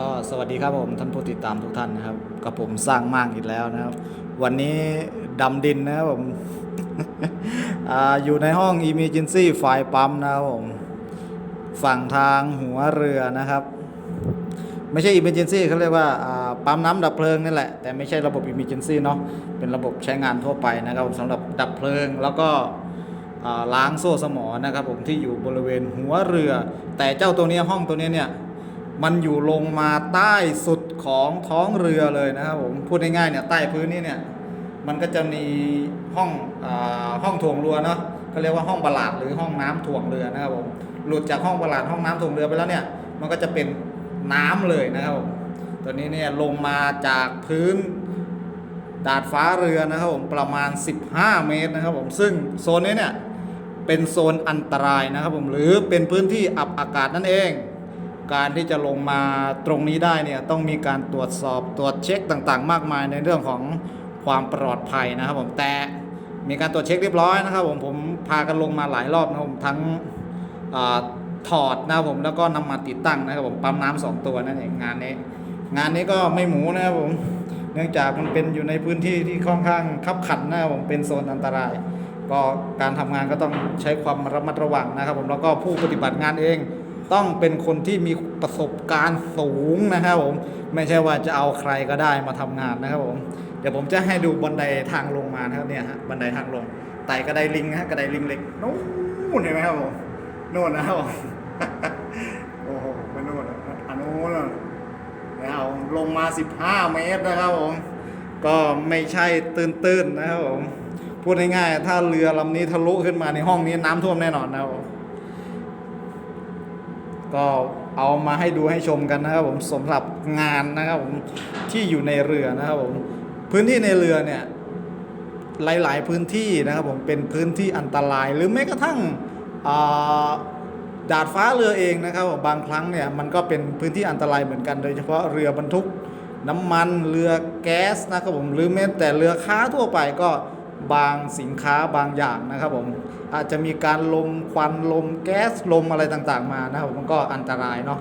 ก็สวัสดีครับผมท่านผู้ติดตามทุกท่านนะครับกับผมสร้างมากอีกแล้วนะครับ วันนี้ดำดินนะครับผมออยู่ในห้อง Emergency ไฟปั๊มนะครับผมฝั่งทางหัวเรือนะครับ ไม่ใช่ Emergency เขาเรียกว่าปั๊มน้ำดับเพลิงนี่แหละ แต่ไม่ใช่ระบบ Emergency เนาะเป็นระบบใช้งานทั่วไปนะครับสำหรับดับเพลิงแล้วก็ล้างโซ่สมอนะครับผมที่อยู่บริเวณหัวเรือ แต่เจ้าตัวนี้ห้องตัวนี้เนี่ย มันอยู่ลงมาใต้สุดของท้องเรือเลยนะครับผมพูดง่ายๆเนี่ยใต้พื้นนี่เนี่ยมันก็จะมีห้องอห้องถ่วงเรือเนาะเขาเรียกว่าห้องบาลาดหรือห้องน้ำถ่วงเรือนะครับผมหลุดจากห้องบาลาดห้องน้ำถ่วงเรือไปแล้วเนี่ยมันก็จะเป็นน้ำเลยนะครับผมตัวนี้เนี่ยลงมาจากพื้นดาดฟ้าเรือนะครับผมประมาณ 15 เมตรนะครับผมซึ่งโซนนี้เนี่ยเป็นโซนอันตรายนะครับผมหรือเป็นพื้นที่อับอากาศนั่นเอง การที่จะลงมาตรงนี้ได้เนี่ยต้องมีการตรวจสอบตรวจเช็คต่างๆ มากมายในเรื่องของความปลอดภัยนะครับผมแต่มีการตรวจเช็คเรียบร้อยนะครับผมผมพากันลงมาหลายรอบนะครับผมทั้งอถอดนะครับผมแล้วก็นำมาติดตั้งนะครับผมปั๊มน้ำสองตัวนั่นเองงานนี้ งานนี้ก็ไม่หมูนะครับผมเนื่องจากมันเป็นอยู่ในพื้นที่ที่ค่อนข้างคับขันนะครับผมเป็นโซนอันตราย ก็การทำงานก็ต้องใช้ความระมัดระวังนะครับผมแล้วก็ผู้ปฏิบัติงานเอง ต้องเป็นคนที่มีประสบการณ์สูงนะครับผมไม่ใช่ว่าจะเอาใครก็ได้มาทำงานนะครับผมเดี๋ยวผมจะให้ดูบันไดทางลงมานะครับเนี่ยฮะบันไดทางลงไต่กระไดลิงฮะกระไดลิงเล็กนู่นเห็นไหมครับผมโน่นนะครับผมโอ้โหไม่นู่นนะอันนู้นนะแล้วลงมา 15 เมตรนะครับผมก็ไม่ใช่ตื้นๆนะครับผมพูดง่ายๆถ้าเรือลำนี้ทะลุขึ้นมาในห้องนี้น้ำท่วมแน่นอนนะครับผม ก็เอามาให้ดูให้ชมกันนะครับผมสำหรับงานนะครับผมที่อยู่ในเรือนะครับผมพื้นที่ในเรือเนี่ยหลาย ๆ พื้นที่นะครับผมเป็นพื้นที่อันตรายหรือแม้กระทั่งดาดฟ้าเรือเองนะครับบางครั้งเนี่ยมันก็เป็นพื้นที่อันตรายเหมือนกัน โดยเฉพาะเรือบรรทุกน้ำมันเรือแก๊สนะครับผมหรือแม้แต่เรือค้าทั่วไปก็ บางสินค้าบางอย่างนะครับผมอาจจะมีการลมควันลมแก๊สลมอะไรต่างๆมานะครับมันก็อันตรายเนาะ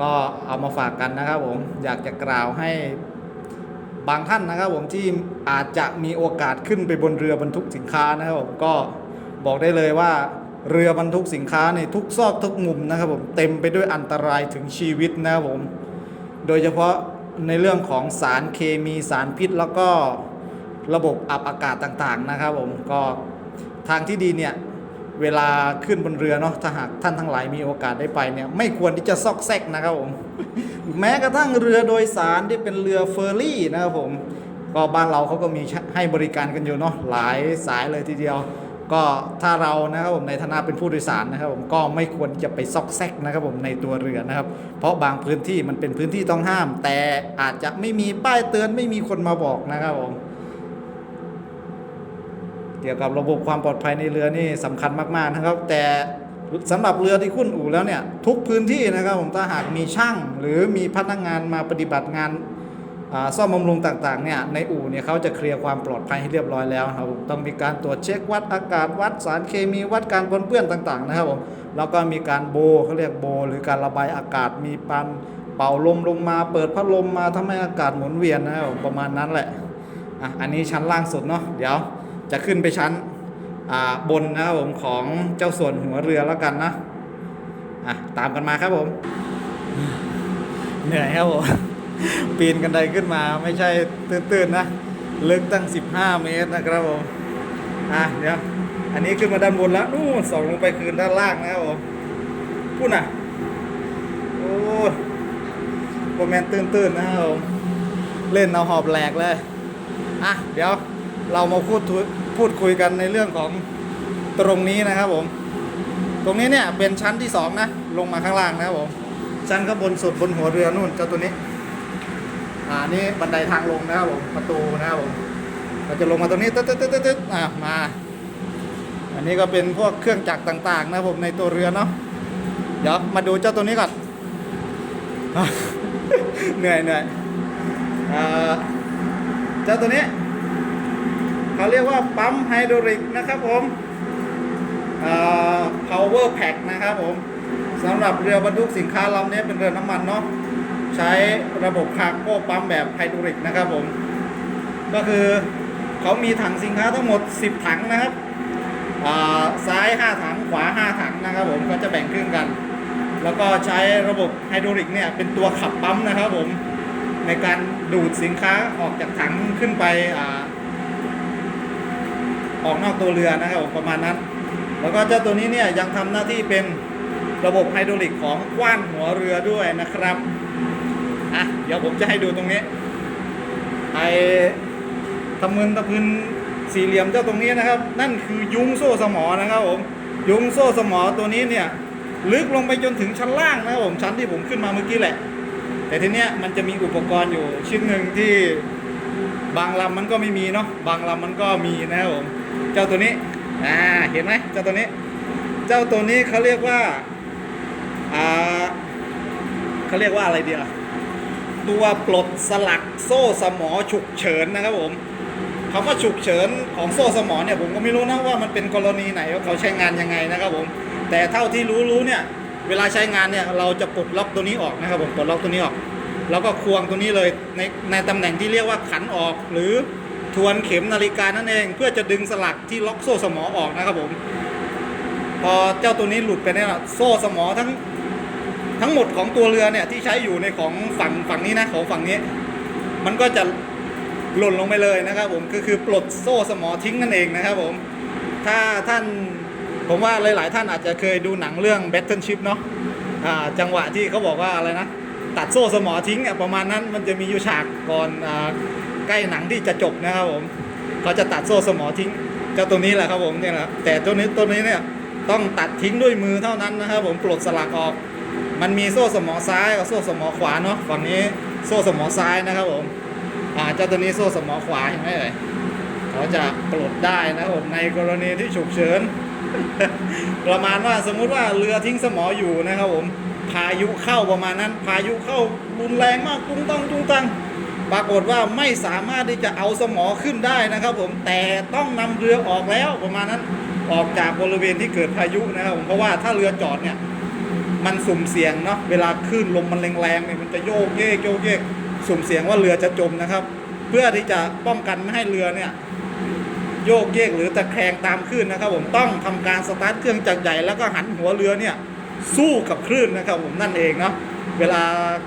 ก็เอามาฝากกันนะครับผมอยากจะกล่าวให้บางท่านนะครับผมที่อาจจะมีโอกาสขึ้นไปบนเรือบรรทุกสินค้านะครับผมก็บอกได้เลยว่าเรือบรรทุกสินค้าในทุกซอกทุกมุมนะครับผมเต็มไปด้วยอันตรายถึงชีวิตนะครับผมโดยเฉพาะในเรื่องของสารเคมีสารพิษแล้วก็ ระบบอับอากาศต่างๆนะครับผมก็ทางที่ดีเนี่ยเวลาขึ้นบนเรือเนาะถ้าหากท่านทั้งหลายมีโอกาสได้ไปเนี่ยไม่ควรที่จะซอกแซกนะครับผมแม้กระทั่งเรือโดยสารที่เป็นเรือเฟอร์รี่นะครับผมก็บ้านเราเขาก็มีให้บริการกันอยู่เนาะหลายสายเลยทีเดียว ก็ถ้าเรานะครับผมในฐานะเป็นผู้โดยสารนะครับผมก็ไม่ควรจะไปซอกแซกนะครับผมในตัวเรือนะครับ เพราะบางพื้นที่มันเป็นพื้นที่ต้องห้าม แต่อาจจะไม่มีป้ายเตือนไม่มีคนมาบอกนะครับผม เกี่ยวกับระบบความปลอดภัยในเรือนี่สำคัญมากๆนะครับ แต่สำหรับเรือที่คุ้นอู่แล้วเนี่ยทุกพื้นที่นะครับผมถ้าหากมีช่างหรือมีพนักงานมาปฏิบัติงานอ่าซ่อมบำรุงต่างๆเนี่ยในอู่เนี่ยเขาจะเคลียร์ความปลอดภัยให้เรียบร้อยแล้วครับผมต้องมีการตรวจเช็ควัดอากาศวัดสารเคมีวัดการปนเปื้อนต่างๆนะครับผมแล้วก็มีการโบเขาเรียกโบ หรือการระบายอากาศมีปันเป่าลมลงมา เปิดพัดลมมาทำให้อากาศหมุนเวียนนะครับผมประมาณนั้นแหละอะอันนี้ชั้นล่างสุดเนาะเดี๋ยว จะขึ้นไปชั้นอ่าบนนะครับผมของเจ้าส่วนหัวเรือแล้วกันนะอะตามกันมาครับผม เหนื่อยครับผมปีนกันไดขึ้นมาไม่ใช่ตื้นๆนะ ลึกตั้ง 15 เมตรนะครับผมอะเดี๋ยวอันนี้ขึ้นมาด้านบนแล้วนู่นส่องลงไปคืนด้านล่างนะครับผมพูดนะโอ้โปรแมนตื้นๆนะครับผมเล่นเอาหอบแหลกเลยอะเดี๋ยวเรามาพูดทุ พูดคุยกันในเรื่องของตรงนี้นะครับผม ตรงนี้เนี่ยเป็นชั้นที่สองนะ ลงมาข้างล่างนะครับผม ชั้นข้างบนสุดบนหัวเรือนู่นเจ้าตัวนี้ อ่า นี่บันไดทางลงนะครับผม ประตูนะครับผม เราจะลงมาตรงนี้ตึ๊ดตึ๊ดตึ๊ดตึ๊ดตึ๊ดอะมา อันนี้ก็เป็นพวกเครื่องจักรต่างๆ นะครับผมในตัวเรือเนาะ เดี๋ยวมาดูเจ้าตัวนี้ก่อน เหนื่อยเหนื่อยอ่าเจ้าตัวนี้ เขาเรียกว่าปั๊มไฮดรอลิกนะครับผมอ่า power pack นะครับผมสำหรับเรือบรรทุกสินค้าลำนี้เป็นเรือน้ำมันเนาะใช้ระบบคาร์โก้ปั๊มแบบไฮดรอลิกนะครับผม ก็คือเขามีถังสินค้าทั้งหมด 10 ถังนะครับอ่าซ้าย 5 ถัง ขวา 5 ถังนะครับผมก็จะแบ่งครึ่งกัน แล้วก็ใช้ระบบไฮดรอลิกเนี่ยเป็นตัวขับปั๊มนะครับผมในการดูดสินค้าออกจากถังขึ้นไป ออกนอกตัวเรือนะครับผมประมาณนั้น แล้วก็เจ้าตัวนี้เนี่ยยังทำหน้าที่เป็นระบบไฮดรอลิกของกว้านหัวเรือด้วยนะครับอะเดี๋ยวผมจะให้ดูตรงนี้ไอตะมึนตะพึนสี่เหลี่ยมเจ้าตรงนี้นะครับ นั่นคือยุงโซ่สมอนะครับผมยุงโซ่สมอตัวนี้เนี่ยลึกลงไปจนถึงชั้นล่างนะครับผมชั้นที่ผมขึ้นมาเมื่อกี้แหละ แต่ทีเนี้ยมันจะมีอุปกรณ์อยู่ชิ้นหนึ่งที่บางลำมันก็ไม่มีเนาะบางลำมันก็มีนะครับผม เจ้าตัวนี้อ่าเห็นไหมเจ้าตัวนี้ เจ้าตัวนี้เขาเรียกว่าอ่าเขาเรียกว่าอะไรเดียวตัวปลดสลักโซ่สมอฉุกเฉินนะครับผมคำว่าฉุกเฉินของโซ่สมอเนี่ยผมก็ไม่รู้นะว่ามันเป็นกรณีไหนว่าเขาใช้งานยังไงนะครับผมแต่เท่าที่รู้รู้เนี่ยเวลาใช้งานเนี่ยเราจะปลดล็อกตัวนี้ออกนะครับผมปลดล็อกตัวนี้ออก แล้วก็ควงตัวนี้เลยในในตำแหน่งที่เรียกว่าขันออกหรือ ทวนเข็มนาฬิกานั่นเอง เพื่อจะดึงสลักที่ล็อกโซ่สมอออกนะครับผม พอเจ้าตัวนี้หลุดไปเนี่ยโซ่สมอทั้งทั้งหมดของตัวเรือเนี่ยที่ใช้อยู่ในของฝั่งฝั่งนี้นะของฝั่งนี้ มันก็จะหล่นลงไปเลยนะครับ ผมก็คือปลดโซ่สมอทิ้งนั่นเองนะครับผม ถ้าท่านผมว่าหลาย ๆ ท่านอาจจะเคยดูหนังเรื่อง Battleship เนาะจังหวะที่เขาบอกว่าอะไรนะ ตัดโซ่สมอทิ้งอะประมาณนั้นมันจะมีอยู่ฉากก่อนอ ใกล้หนังที่จะจบนะครับผมเขาจะตัดโซ่สมอทิ้งเจ้าตัวนี้แหละครับผมเนี่ยแหละแต่ตัวนี้ตัวนี้เนี่ยต้องตัดทิ้งด้วยมือเท่านั้นนะครับผมปลดสลักออก มันมีโซ่สมอซ้ายกับโซ่สมอขวาเนาะฝั่งนี้โซ่สมอซ้ายนะครับผมอ่าเจ้าตัวนี้โซ่สมอขวาเห็นไหมเอ่ยเขาจะปลดได้นะครับผมในกรณีที่ฉุกเฉินประมาณว่าสมมุติว่าเรือทิ้งสมออยู่นะครับผมพายุเข้าประมาณนั้น พายุเข้ารุนแรงมากตุ้งตังตุ้งตัง ปรากฏว่าไม่สามารถที่จะเอาสมอขึ้นได้นะครับผมแต่ต้องนำเรือออกแล้วประมาณนั้นออกจากบริเวณที่เกิดพายุนะครับผมเพราะว่าถ้าเรือจอดเนี่ยมันสุ่มเสี่ยงเนาะเวลาคลื่นลมมันแรงๆเนี่ยมันจะโยกเยกโยกเยกสุ่มเสี่ยงว่าเรือจะจมนะครับ เพื่อที่จะป้องกันไม่ให้เรือเนี่ยโยกเยกหรือตะแคงตามคลื่นนะครับ ผมต้องทำการสตาร์ทเครื่องจักรใหญ่แล้วก็หันหัวเรือเนี่ยสู้กับคลื่นนะครับ ผมนั่นเองเนาะ เวลา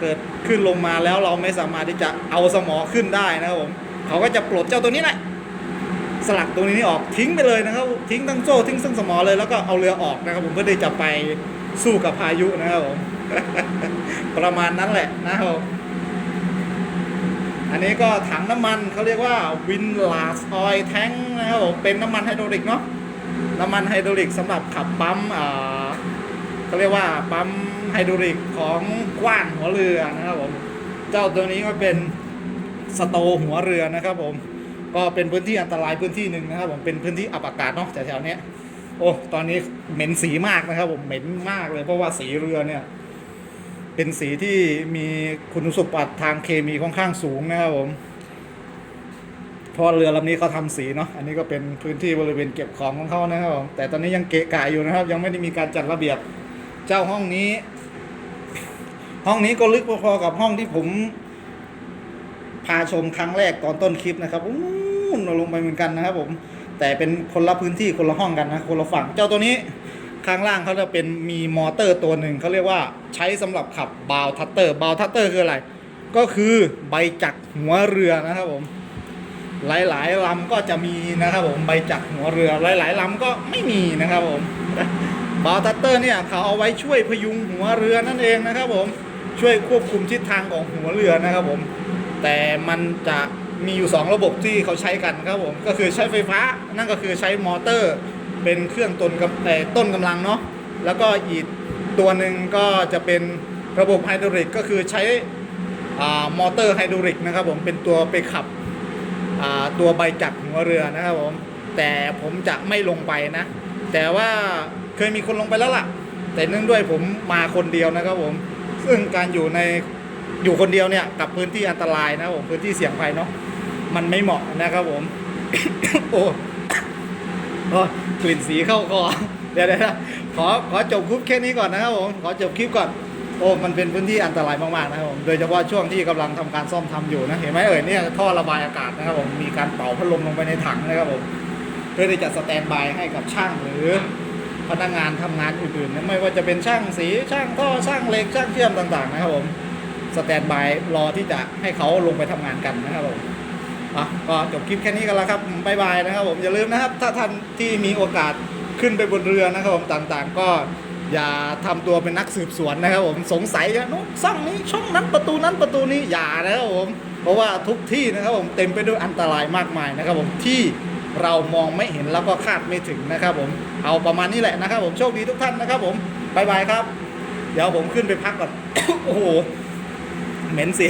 เกิดคลื่นลงมาแล้วเราไม่สามารถที่จะเอาสมอขึ้นได้นะครับผมเขาก็จะปลดเจ้าตัวนี้แหละสลักตัวนี้ออกทิ้งไปเลยนะครับ ทิ้งทั้งโซ่ทิ้งทั้งสมอเลยแล้วก็เอาเรือออกนะครับ ผมเพื่อที่จะไปสู้กับพายุนะครับผมประมาณนั้นแหละนะครับผมอันนี้ก็ถังน้ำมันเขาเรียกว่าวินลาสออยแทงนะครับผมเป็นน้ำมันไฮดรอลิกเนาะน้ำมันไฮดรอลิกสำหรับขับปั๊มอ่าเขาเรียกว่าปั๊ม ไฮดรอลิกของกว้านหัวเรือนะครับผมเจ้าตัวนี้ก็เป็นสโตหัวเรือนะครับผมก็เป็นพื้นที่อันตรายพื้นที่หนึ่งนะครับผมเป็นพื้นที่อับอากาศเนาะแถวๆนี้ยโอ้ตอนนี้เหม็นสีมากนะครับผมเหม็นมากเลยเพราะว่าสีเรือเนี่ย เป็นสีที่มีคุณสมบัติทางเคมีค่อนข้างสูงนะครับผมเพราะเรือลำนี้เขาทำสีเนาะอันนี้ก็เป็นพื้นที่บริเวณเก็บของของเขานะครับผมแต่ตอนนี้ยังเกะกะอยู่นะครับ ยังไม่ได้มีการจัดระเบียบ เจ้าห้องนี้ ห้องนี้ก็ลึกพอๆกับห้องที่ผม พาชมครั้งแรกตอนต้นคลิปนะครับอู้นลงไปเหมือนกันนะครับ ผม แต่เป็นคนละพื้นที่คนละห้องกันนะคนละฝั่งเจ้าตัวนี้ข้างล่างเขาจะเป็นมีมอเตอร์ตัวหนึ่งเขาเรียกว่าใช้สำหรับขับบาวทัตเตอร์บาวทัตเตอร์คืออะไร ก็คือใบจักรหัวเรือนะครับผมหลายๆลำก็จะมีนะครับผมใบจักรหัวเรือหลายๆลำก็ไม่มีนะครับผมบาวทัตเตอร์เนี่ยเขาเอาไว้ช่วยพยุงหัวเรือนั่นเองนะครับผม ช่วยควบคุมทิศทางของหัวเรือนะครับผม แต่มันจะมีอยู่ 2 ระบบที่เขาใช้กันครับผม ก็คือใช้ไฟฟ้านั่นก็คือใช้มอเตอร์ เป็นเครื่องต้นกำแต่ต้นกำลังเนาะแล้วก็อีกตัวหนึ่งก็จะเป็นระบบไฮดรอลิกก็คือใช้มอเตอร์ไฮดรอลิกนะครับผมเป็นตัวไปขับตัวใบจักรหัวเรือนะครับผม แต่ผมจะไม่ลงไปนะ แต่ว่าเคยมีคนลงไปแล้วล่ะ แต่เนื่องด้วยผมมาคนเดียวนะครับผม ซึ่งการอยู่ในอยู่คนเดียวเนี่ยกับพื้นที่อันตรายนะผมพื้นที่เสี่ยงภัยเนาะมันไม่เหมาะนะครับผม โอ้โอ้กลิ่นสีเข้าคอเดี๋ยวเดี๋ยวขอขอจบคลิปแค่นี้ก่อนนะครับผมขอจบคลิปก่อนโอ้มันเป็นพื้นที่อันตรายมากๆนะครับผมโดยเฉพาะช่วงที่กำลังทำการซ่อมทำอยู่นะเห็นไหมเอ่ยเนี่ยท่อระบายอากาศนะครับผมมีการเป่าพัดลมลงไปในถังนะครับผมเพื่อที่จะสแตนบายให้กับช่างหรือ พนักงานทำงานอื่นๆ ไม่ว่าจะเป็นช่างสีช่างท่อช่างเหล็กช่างเชื่อมต่างๆ นะครับผมสแตนบายรอที่จะให้เขาลงไปทำงานกันนะครับผมอะก็จบคลิปแค่นี้กันแล้วครับบายบายนะครับผมอย่าลืมนะครับ ถ้าท่านที่มีโอกาสขึ้นไปบนเรือนะครับผมต่างๆ ก็อย่าทำตัวเป็นนักสืบสวนนะครับผมสงสัยว่านู้นซ่องนี้ช่องนั้นประตูนั้นประตูนี้อย่านะครับผมเพราะว่าทุกที่นะครับผมเต็มไปด้วยอันตรายมากมายนะครับผมที่ เรามองไม่เห็นแล้วก็คาดไม่ถึงนะครับผมเอาประมาณนี้แหละนะครับ ผมโชคดีทุกท่านนะครับ ผมบายบายครับ เดี๋ยวผมขึ้นไปพักก่อน โอ้โหเหม็นสิ